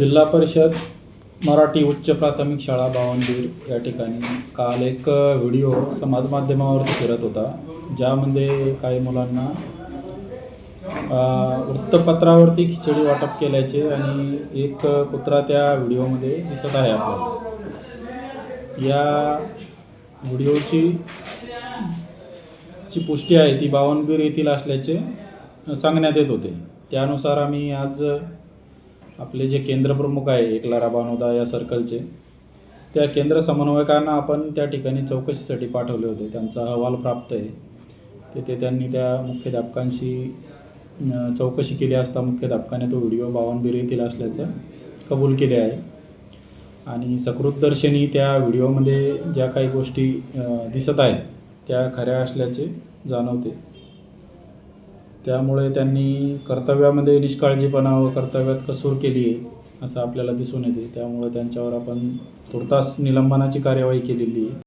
जिल्हा परिषद मराठी उच्च प्राथमिक शाळा बावनगीर या ठिकाणी काल एक व्हिडिओ समाजमाध्यमावर फिरत होता ज्यामध्ये काही मुलांना वृत्तपत्रावरती खिचडी वाटप केल्याचे आणि एक कुत्रा त्या व्हिडिओमध्ये दिसत आहे आपल्याला. या व्हिडिओची ची पुष्टी आहे ती बावनगीर येथील असल्याचे सांगण्यात येत होते. त्यानुसार आम्ही आज आपले जे केंद्र प्रमुख आहे एकलारा बानोदा या सर्कलचे त्या केंद्र समन्वयकांना आपण त्या ठिकाणी चौकशीसाठी पाठवले होते. त्यांचा अहवाल प्राप्त आहे. तिथे त्यांनी त्या मुख्याध्यापकांशी चौकशी केली असता मुख्याध्यापकाने तो व्हिडिओ बावनबीर येथील असल्याचं कबूल केले आहे. आणि सकृतदर्शनी त्या व्हिडिओमध्ये ज्या काही गोष्टी दिसत आहेत त्या खऱ्या असल्याचे जाणवते. त्यामुळे त्यांनी कर्तव्यामध्ये निष्काळजीपणा व कर्तव्यात कसूर केली आहे असं आपल्याला दिसून येते. त्यामुळे त्यांच्यावर आपण तुर्तास निलंबनाची कार्यवाही केलेली आहे.